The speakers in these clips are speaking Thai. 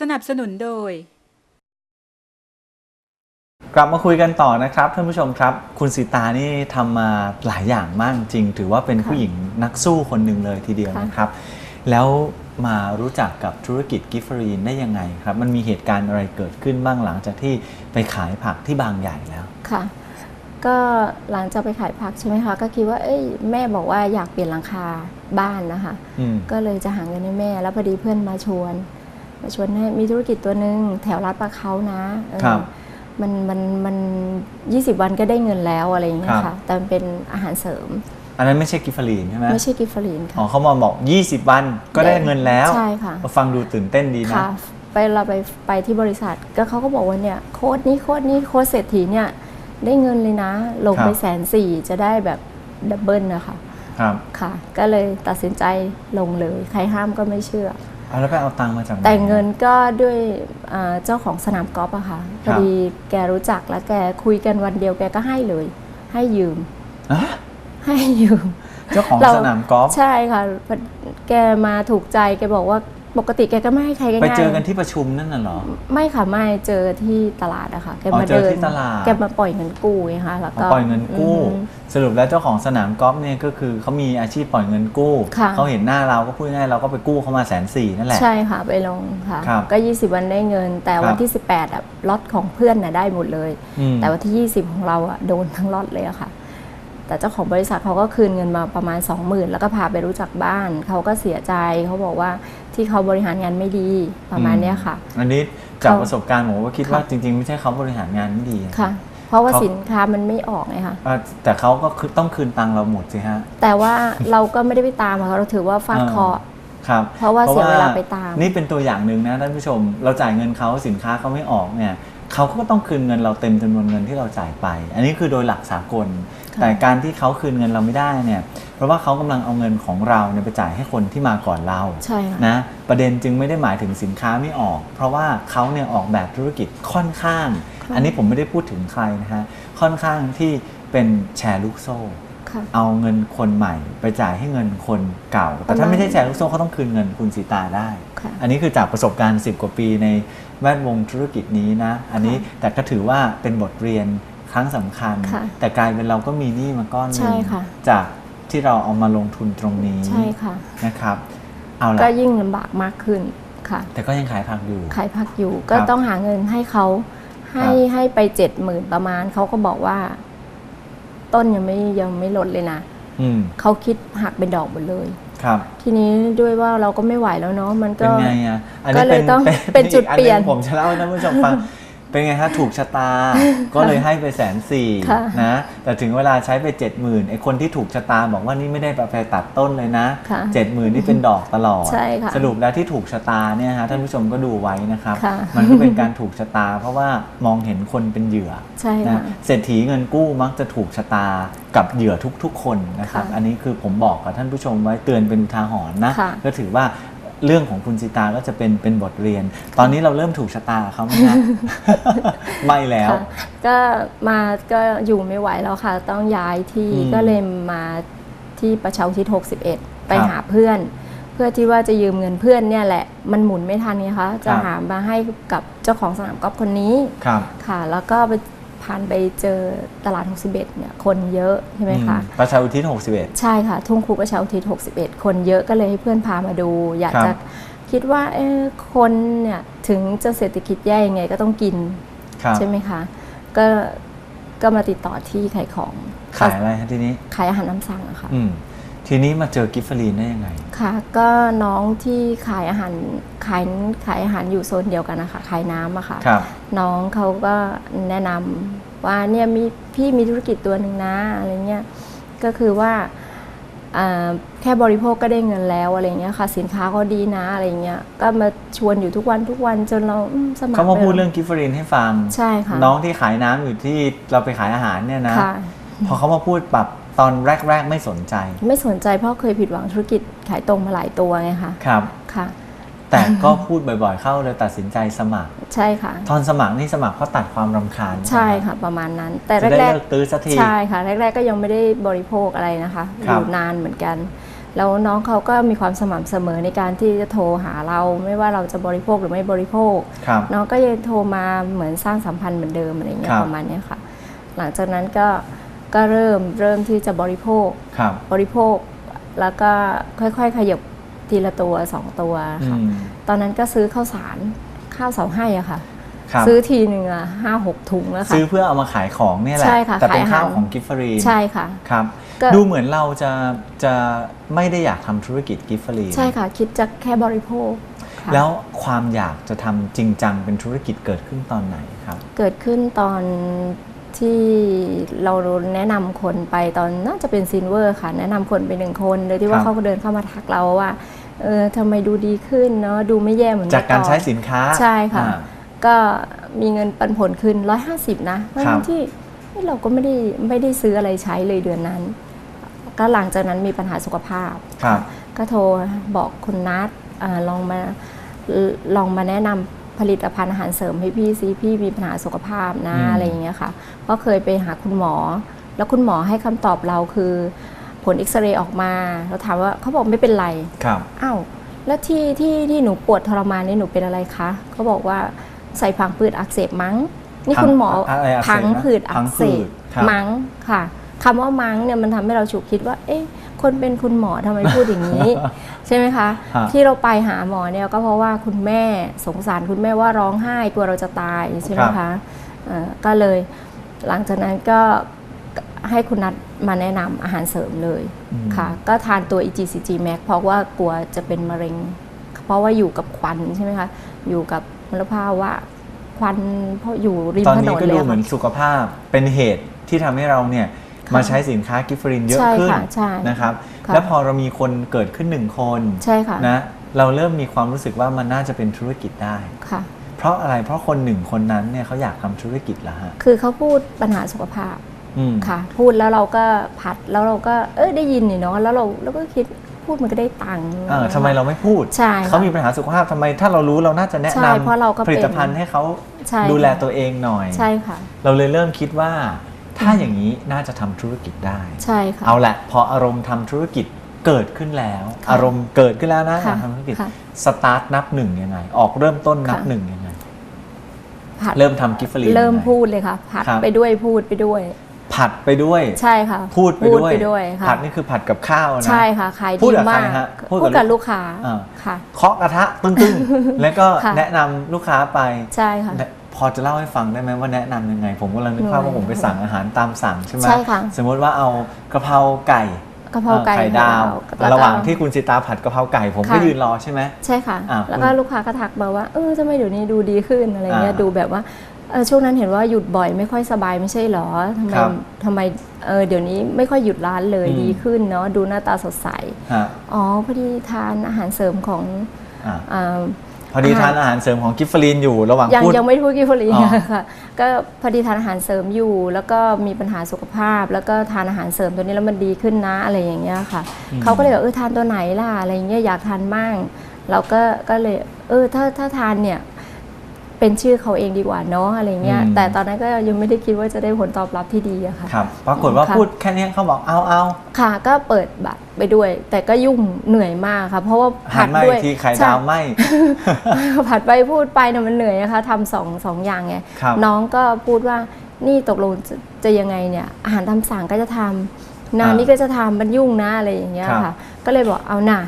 สนับสนุนโดย กลับมาคุยกันต่อนะครับท่านผู้ชมครับ คุณสีตานี่ทำมาหลายอย่างมากจริง ถือว่าเป็นค่ะผู้หญิงนักสู้คนหนึ่งเลยทีเดียวค่ะนะครับ แล้วมารู้จักกับธุรกิจกิฟฟรีนได้ยังไงครับ มันมีเหตุการณ์อะไรเกิดขึ้นบ้างหลังจากที่ไปขายผักที่บางใหญ่แล้ว ค่ะ ก็หลังจากไปขายผักใช่ไหมคะ ก็คิดว่า เอ้ยแม่บอกว่าอยากเปลี่ยนหลังคาบ้านนะคะ อืม ก็เลยจะหาเงินให้แม่ แล้วพอดีเพื่อนมาชวนมา ชวนให้มีธุรกิจตัวหนึ่งแถวลาดประเขานะเออครับมันมันมันยี่สิบวันก็ได้เงินแล้วอะไรอย่างเงี้ยครัค่ะบแต่มันเป็นอาหารเสริม อันนั้นไม่ใช่กิฟฟรีนใช่ไหมไม่ใช่กิฟฟรีนอ๋อค่ะเขามาบอก 20 วันก็ได้เงินแล้วใช่ค่ะฟังดูตื่นเต้นดีนะค่ะไปเราไปไปที่บริษัทก็เขาก็บอกว่าเนี่ยโค้ดนี้โค้ดนี้โค้ดเศรษฐีเนี่ยได้เงินเลยนะ ลงไปครับแสนสี่จะได้แบบดับเบิลนะคะครับค่ะ ก็เลยตัดสินใจลงเลย ใครห้ามก็ไม่เชื่อ เอาแล้วไปเอาตังค์มาจากไหนแต่เงินก็ด้วยอ่าเจ้าของสนามกอล์ฟอะค่ะพครัอบดีแกรู้จักแล้วแกคุยกันวันเดียวแกก็ให้เลย ให้ยืม อะให้ยืม เจ้าของเราสนามกอล์ฟใช่ค่ะ แกมาถูกใจแกบอกว่า ปกติแกก็ไม่ให้ใครง่ายๆไปเจอกันที่ประชุมนั่นน่ะเหรอ ไม่ค่ะไม่เจอที่ตลาดอะค่ะแกอ๋อมาเจอเดินที่ตลาดแกมาปล่อยเงินกู้ไงคะแล้วมาก็ปล่อยเงินกู้อืมสรุปแล้วเจ้าของสนามกอล์ฟเนี่ยก็คือเขามีอาชีพปล่อยเงินกู้ค่ะเขาเห็นหน้าเราก็พูดง่ายๆเราก็ไปกู้เขามาแสนสี่นั่นแหละใช่ค่ะไปลงค่ะครับก็ 20 วันได้เงิน แต่ครับวันที่ 18อะล็อตของเพื่อนน่ะได้หมดเลยอืมแต่วันที่ 20 ของเราอะโดนทั้งล็อตเลยอะค่ะ แต่เจ้าของบริษัทเขาก็คืนเงินมาประมาณ 20,000 แล้วก็พาไปรู้จักบ้าน เขาก็เสียใจเขาบอกว่าที่เขาบริหารงานไม่ดีประมาณเนี้ยค่ะ อันนี้จากเขาประสบการณ์ผมก็คิดว่าค่ะจริง ๆ ไม่ใช่เขาบริหารงานไม่ดีค่ะ เพราะว่าเขาสินค้ามันไม่ออกไงคะอ่าแต่เขาก็คือต้องคืนตังค์เราหมดสิฮะแต่ว่าเราก็ไม่ได้ไปตามอะค่ะเราถือว่าฟาดเคราะห์ครับเพราะว่าเสียเวลาไปตาม นี่เป็นตัวอย่างหนึ่งนะท่านผู้ชม เราจ่ายเงินเขาสินค้าเขาไม่ออกเนี่ยเขาก็ต้องคืนเงินเราเต็มจำนวนเงินที่เราจ่ายไป อันนี้คือโดยหลักสากลค่ะ แต่การที่เขาคืนเงินเราไม่ได้เนี่ยเพราะว่าเขากำลังเอาเงินของเราเนี่ยไปจ่ายให้คนที่มาก่อนเราใช่ค่ะนะประเด็นจึงไม่ได้หมายถึงสินค้าไม่ออก เพราะว่าเขาเนี่ยออกแบบธุรกิจค่อนข้างค่ะอันนี้ผมไม่ได้พูดถึงใครนะฮะค่อนข้างที่เป็นแชร์ลูกโซ่ค่ะเอาเงินคนใหม่ไปจ่ายให้เงินคนเก่า แต่ถ้าไม่ใช่แชร์ลูกโซ่เขาต้องคืนเงินคุณสีตาได้ค่ะอันนี้คือจากประสบการณ์ 10 กว่าปีในแวดวงธุรกิจนี้นะ อันนี้แต่ก็ถือว่าเป็นบทเรียนค รั้งสำคัญค่ะแต่กลายเป็นเราก็มีหนี้มาก้อนหนึใช่งค่ะจากที่เราเอามาลงทุนตรงนี้ใช่ค่ะนะครับเอาละก็ยิ่งลำบากมากขึ้นค่ะ แต่ก็ยังขายผักอยู่ ขายผักอยู่ก็ครับต้องหาเงินให้เขาให้ครับให้ไปเจ็ดหมื่นประมาณเขาก็บอกว่า ต้นยังไม่ยังไม่ลดเลยนะอืมเขาคิดหักเป็นดอกหมดเลยครับ ทีนี้ด้วยว่าเราก็ไม่ไหวแล้วเนาะมันเป็ก็นไงอะอันก็นี้เลยเป็นต้องเป็นเป็นจุดอีกอัเปลี่ยนหงผมจะเล่าให้ท่านผู้ชมฟัง เป็นไงฮะถูกชะตา ก็เลยให้ไปแสนสี่ค่ะนะแต่ถึงเวลาใช้ไปเจ็ดหมื่นไอ้คนที่ถูกชะตาบอกว่านี่ไม่ได้ไปตัดต้นเลยนะค่ะเจ็ดหมื่นนี่เป็นดอกตลอดใช่ค่ะสรุปแล้วที่ถูกชะตาเนี่ยฮะท่านผู้ชมก็ดูไว้นะครับค่ะมันก็เป็นการถูกชะตา เพราะว่ามองเห็นคนเป็นเหยื่อใช่นะค่ะเศรษฐีเงินกู้มักจะถูกชะตากับเหยื่อทุกๆ คนนะครับค่ะอันนี้คือผมบอกกับท่านผู้ชมไว้เตือนเป็นอุทาหรณ์นะค่ะก็ถือว่า เรื่องของคุณสิตาก็จะเป็นเป็นบทเรียน ตอนนี้เราเริ่มถูกชะตาเขาไหมฮะไม่แล้ว ค่ะก็มาก็อยู่ไม่ไหวแล้วค่ะ ต้องย้ายที่อืมก็เลยมาที่ประชาอุทิศ61 ไปครับหาเพื่อน เพื่อที่ว่าจะยืมเงินเพื่อนเนี่ยแหละมันหมุนไม่ทันไงคะจะครับ หามาให้กับเจ้าของสนามกอล์ฟคนนี้ครับ ค่ะ แล้วก็ไป ผ่านไปเจอตลาด 61เนี่ยคนเยอะใช่ไหมคะอืมประชาอุทิศ61 ใช่ค่ะ ทุ่งครูประชาอุทิศ61 คนเยอะก็เลยให้เพื่อนพามาดู อยากครับจะคิดว่าเอ๊ะคนเนี่ยถึงจะเศรษฐกิจแย่ยังไงก็ต้องกินครับใช่ไหมคะก็ก็มาติดต่อที่ขายของ ขายอะไรฮะทีนี้ขายอาหารน้ำสั่งอะค่ะอืม ทีนี้มาเจอกิฟฟรีนได้ยังไง ค่ะ ก็น้องที่ขายอาหารขายขายอาหารอยู่โซนเดียวกันนะคะขายน้ำอะค่ะ ครับ น้องเขาก็แนะนำว่าเนี่ยมีพี่มีธุรกิจตัวหนึ่งนะอะไรเงี้ยก็คือว่าอ่าแค่บริโภคก็ได้เงินแล้วอะไรเงี้ยค่ะ สินค้าก็ดีนะอะไรเงี้ยก็มาชวนอยู่ทุกวันทุกวันจนเราอืมสมัครเขามาไปพูดเรื่องกิฟฟรีนให้ฟัง ใช่ค่ะน้องที่ขายน้ำอยู่ที่เราไปขายอาหารเนี่ยนะ ค่ะ พอเขามาพูดปรับ ตอนแรก ๆ ไม่สนใจ ไม่สนใจเพราะเคยผิดหวังธุรกิจขายตรงมาหลายตัวไงคะครับค่ะ แต่ก็พูดบ่อย ๆ เข้าเลยตัดสินใจสมัคร ใช่ค่ะ ตอนสมัครนี่สมัครเพราะตัดความรำคาญใช่ค่ะ ประมาณนั้น แต่จะได้แรกเลิกตื้อสักที ๆใช่ค่ะ แรก ๆ ก็ยังไม่ได้บริโภคอะไรนะคะครัอบยู่นานเหมือนกัน แล้วน้องเขาก็มีความสม่ำเสมอในการที่จะโทรหาเรา ไม่ว่าเราจะบริโภคหรือไม่บริโภค ครับ น้องก็ยังโทรมาเหมือนสร้างสัมพันธ์เหมือนเดิมอะไรเงี้ครัยบประมาณเนี้ยค่ะ หลังจากนั้นก็ ก็เริ่มเริ่มที่จะบริโภคครับ บริโภค แล้วก็ค่อยๆ ขยับทีละตัวสองตัวอืค่ะมตอนนั้นก็ซื้อข้าวสารข้าวเสาให้อะค่ะครับซื้อทีหนึ่งอะห้าหกถุงแล้วค่ะซื้อเพื่อเอามาขายของเนี่ยแหละใช่ค่ะแต่เป็นขายอาหารข้าวของกิฟฟรีนใช่ค่ะครับก็ดูเหมือนเราจะจะไม่ได้อยากทำธุรกิจกิฟฟรีนใช่ค่ะ คิดจะแค่บริโภคค่ะแล้วความอยากจะทำจริงจังเป็นธุรกิจเกิดขึ้นตอนไหนครับ เกิดขึ้นตอน ที่เราแนะนำคนไปตอนน่าจะเป็นซินเวอร์ค่ะ แนะนำคนไปหนึ่งคนโดยที่ว่าครับเขาก็เดินเข้ามาทักเราว่าเออทำไมดูดีขึ้นเนาะดูไม่แย่เหมือนจากการเมื่ออนใช้สินค้าใช่ค่ะอ่าก็มีเงินปันผลคืน 150 นะทั้ครับงที่เฮ้ยเราก็ไม่ได้ไม่ได้ซื้ออะไรใช้เลยเดือนนั้น ก็หลังจากนั้นมีปัญหาสุขภาพครับก็โทรบอกคุณนัทอาลองมาลองมาแนะนำ ผลิตภัณฑ์อาหารเสริมให้พี่ซิพี่มีปัญหาสุขภาพนะอืมอะไรอย่างเงี้ยค่ะ ก็เคยไปหาคุณหมอ แล้วคุณหมอให้คำตอบเราคือ ผลเอ็กซเรย์ออกมาเราถามว่าเขาบอกไม่เป็นไรครับอ้าวแล้วที่ที่ที่หนูปวดทรมานนี่หนูเป็นอะไรคะเขาบอกว่าใส่ผังผืดอักเสบมั้ง นี่พังคุณหมออะไรอักเสบนะผังผืดอัพังกผืเสดบครับมั้งค่ะคำว่ามั้งเนี่ยมันทำให้เราฉุกคิดว่า เอ๊ะ คนเป็นคุณหมอทำไมพูดอย่างนี้ ใช่ไหมคะฮะที่เราไปหาหมอเนี่ยก็เพราะว่าคุณแม่สงสารคุณแม่ว่าร้องไห้กลัวเราจะตายใช่ไหมคะเอ่อก็เลยหลังจากนั้นก็ให้คุณนัดมาแนะนำอาหารเสริมเลยอืมค่ะ ก็ทานตัว EGCG Max เพราะว่ากลัวจะเป็นมะเร็ง เพราะว่าอยู่กับควันใช่ไหมคะ อยู่กับมลภาวะควันเพราะอยู่ริมตอนถนนี้นก็เลดูยเหมือนค่ะสุขภาพเป็นเหตุที่ทำให้เราเนี่ยค่ะ มาใช้สินค้ากิฟฟรีนเยอะใช่ขึ้นค่ะใช่นะครับค่ะแล้วพอเรามีคนเกิดขึ้นหนึ่งคนใช่ค่ะนะเราเริ่มมีความรู้สึกว่ามันน่าจะเป็นธุรกิจได้ค่ะเพราะอะไรเพราะคนหนึ่งคนนั้นเนี่ยเขาอยากทำธุรกิจละฮะคือเขาพูดปัญหาสุขภาพอืมค่ะ พูดแล้วเราก็ผัดแล้วเราก็เออได้ยินนี่เนาะแล้วเราเราก็คิดพูดมันก็ได้ตังค์เออทำไมเราไม่พูดใช่ค่ะเขามีปัญหาสุขภาพทำไมถ้าเรารู้เราน่าจะแนะใช่นำเพราะเราก็ผลิตเป็นภัณฑ์ให้เขาใช่ดูแลค่ะตัวเองหน่อยใช่ค่ะ เราเลยเริ่มคิดว่า ถ้าอย่างนี้น่าจะทำธุรกิจได้ ใช่ค่ะ เอาละพออารมณ์ทำธุรกิจเกิดขึ้นแล้วค่ะอารมณ์เกิดขึ้นแล้วนะค่ะอยากทำธุรกิจค่ะสตาร์ทนับหนึ่งยังไง ออกเริ่มต้นนับค่ะหนึ่งยังไงผัดเริ่มทำกิฟต์ฟรีเริ่มยังไงพูดเลยค่ะผัดครับไปด้วยพูดไปด้วย ผัดไปด้วยใช่ค่ะ พูดไปด้วยไปด้วยค่ะผัดนี่คือผัดกับข้าวนะใช่ค่ะขายพูดดีกับใครมากฮะพูพูดดกับกับลูกค้าอ่าค่ะเคาะกระทะตึ้งๆแล้วก็ค่ะแนะนำลูกค้าไปใช่ค่ะเนี่ย พอจะเล่าให้ฟังได้ไหมว่าแนะนำยังไง ผมกำลังนึกภาพว่าผมไปสั่งอาหารตามสั่งใช่ไหมใช่ค่ะสมมติว่าเอากะเพราไก่กะเพราไก่อ่อไข่ดาวแล้ก็ระหว่างที่คุณสิตาผัดกะเพราไก่ผมก็ค่ะยืนรอใช่ไหมใช่ค่ะอ่าแล้วก็คุณลูกค้าก็ทักมาว่าเออทำไมเดี๋ยวนี้ดูดีขึ้นอะไรเงี้ยอ่าดูแบบว่าเออช่วงนั้นเห็นว่าหยุดบ่อยไม่ค่อยสบายไม่ใช่เหรอทำไมครับทำไมเออเดี๋ยวนี้ไม่ค่อยหยุดร้านเลยอืมดีขึ้นเนาะดูหน้าตาสดใสฮะอ๋อพอดีทานอาหารเสริมของ อะอ่าพอดีอาหารทานอาหารเสริมของกิฟฟรีนอยู่ระหว่างยังพูด ยังไม่พูดกิฟฟรีอ๋อ ค่ะก็พอดีทานอาหารเสริมอยู่ แล้วก็มีปัญหาสุขภาพ แล้วก็ทานอาหารเสริมตัวนี้แล้วมันดีขึ้นนะอะไรอย่างเงี้ยค่ะอืมเขาก็เลยบอกเออทานตัวไหนล่ะอะไรเงี้ยอยากทานมั่งเราก็ก็เลยเออถ้าถ้าทานเนี่ย เป็นชื่อเขาเองดีกว่าเนาะอะไรเงี้ย อืม แต่ตอนนั้นก็ยังไม่ได้คิดว่าจะได้ผลตอบรับที่ดีอะค่ะ ครับ ปรากฏว่าค่ะ พูดแค่เนี้ยเขาบอกเอาเอา ค่ะก็เปิดบัตรไปด้วย แต่ก็ยุ่งเหนื่อยมากค่ะ เพราะว่าหัผันดมาด้อีวยกทีไข่ใช่ ดาวไหม ผัดไปพูดไปเนี่ยมันเหนื่อยนะคะทำสองสองอย่างไง ครับน้องก็พูดว่านี่ตกลงจะจะยังไงเนี่ยอาหารตามสั่งก็จะทำนาอ่านี่ก็จะทำมันยุ่งนะอะไรอย่างเงี้ยครับ ค่ะ ก็เลยบอกเอาน่ะ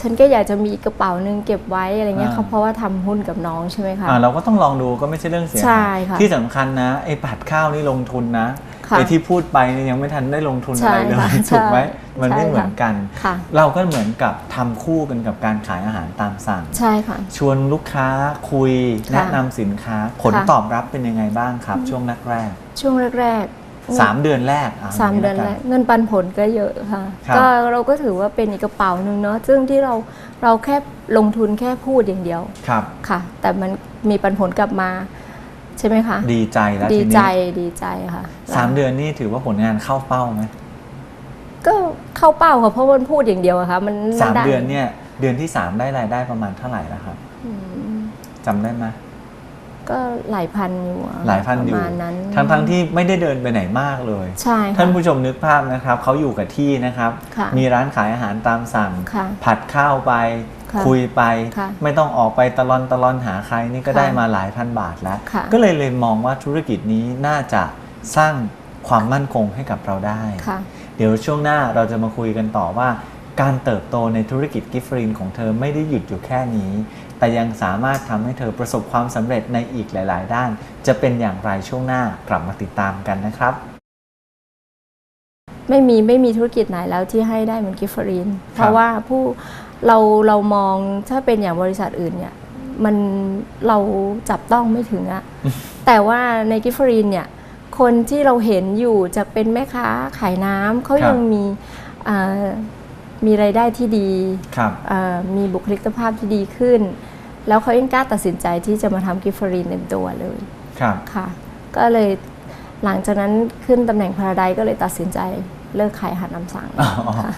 ฉันก็อยากจะมีกระเป๋าหนึงเก็บไว้อะไรเงี้ยอ่าเขาเพราะว่าทำหุ้นกับน้องใช่ไหมคะอ่าเราก็ต้องลองดูก็ไม่ใช่เรื่องเสียใช่หายค่ะที่สำคัญนะไอ้ผัดข้าวนี่ลงทุนนะค่ะไอ้ที่พูดไปเนี่ยยังไม่ทันได้ลงทุนใช่อะไรเลยค่ะถูกไหมใช่มันไม่ใช่เหมือนกันค่ะเราก็เหมือนกับทำคู่กันกับการขายอาหารตามสั่ง ใช่ค่ะ ชวนลูกค้าคุยค่ะแนะนำสินค้า ผลค่ะตอบรับเป็นยังไงบ้างครับ ช่วงแรกช่วงแรกๆๆ สามเดือนแรกะสามเดือนย่งแรละกเงินปันผลก็เยอะค่ะครับก็เราก็ถือว่าเป็นอีกกระเป๋าหนึ่งเนาะซึ่งที่เราเราแค่ลงทุนแค่พูดอย่างเดียวครับค่ะ แต่มันมีปันผลกลับมา ใช่ไหมคะ ดีใจแล้วดีทีใจนี้ดีใจค่ะสามเดือนนี่ถือว่าผลงานเข้าเป้าไหมก็เข้าเป้าค่ะเพราะมันพูดอย่างเดียวอะค่ะมันสามไเดือนเนี่ยเดือนที่สามได้รายได้ประมาณเท่าไหร่แล้วครับอืมจำได้ไหม ก็หลายพันอยู่อะหลายพันอยู่ประมาณนั้น ทั้งทั้งๆที่ไม่ได้เดินไปไหนมากเลย ใช่ค่ะ ท่านผู้ชมนึกภาพนะครับเขาอยู่กับที่นะครับ ค่ะมีร้านขายอาหารตามสั่ง ค่ะผัดข้าวไป ค่ะคุยไป ค่ะไม่ต้องออกไปตะลอนตะลอนหาใครนี่ก็ค่ะได้มาหลายพันบาทแล้ว ค่ะ ก็เลยเลยมองว่าธุรกิจนี้น่าจะสร้างความมั่นคงให้กับเราได้ ค่ะ เดี๋ยวช่วงหน้าเราจะมาคุยกันต่อว่า การเติบโตในธุรกิจกิฟฟรีนของเธอไม่ได้หยุดอยู่แค่นี้ แต่ยังสามารถทำให้เธอประสบความสำเร็จในอีกหลาย ๆ ด้าน จะเป็นอย่างไรช่วงหน้ากลับมาติดตามกันนะครับ ไม่มีไม่มีธุรกิจไหนแล้วที่ให้ได้เหมือนกิฟฟรีนเพราะว่าผู้เราเรามองถ้าเป็นอย่างบริษัทอื่นเนี่ยมันเราจับต้องไม่ถึงอะแต่ว่าในกิฟฟรีนเนี่ยคนที่เราเห็นอยู่จะเป็นแม่ค้าขายน้ำเขาครับยังมีอ่า มีรายได้ที่ดีครับอ่ามีบุคลิกภาพที่ดีขึ้น แล้วเขายังกล้าตัดสินใจที่จะมาทำกิฟฟรีนเต็มตัวเลยครับค่ะ ก็เลยหลังจากนั้นขึ้นตำแหน่งพาราไดก็เลยตัดสินใจเลิกขายอาหารนำสั่งอ๋อค่ะ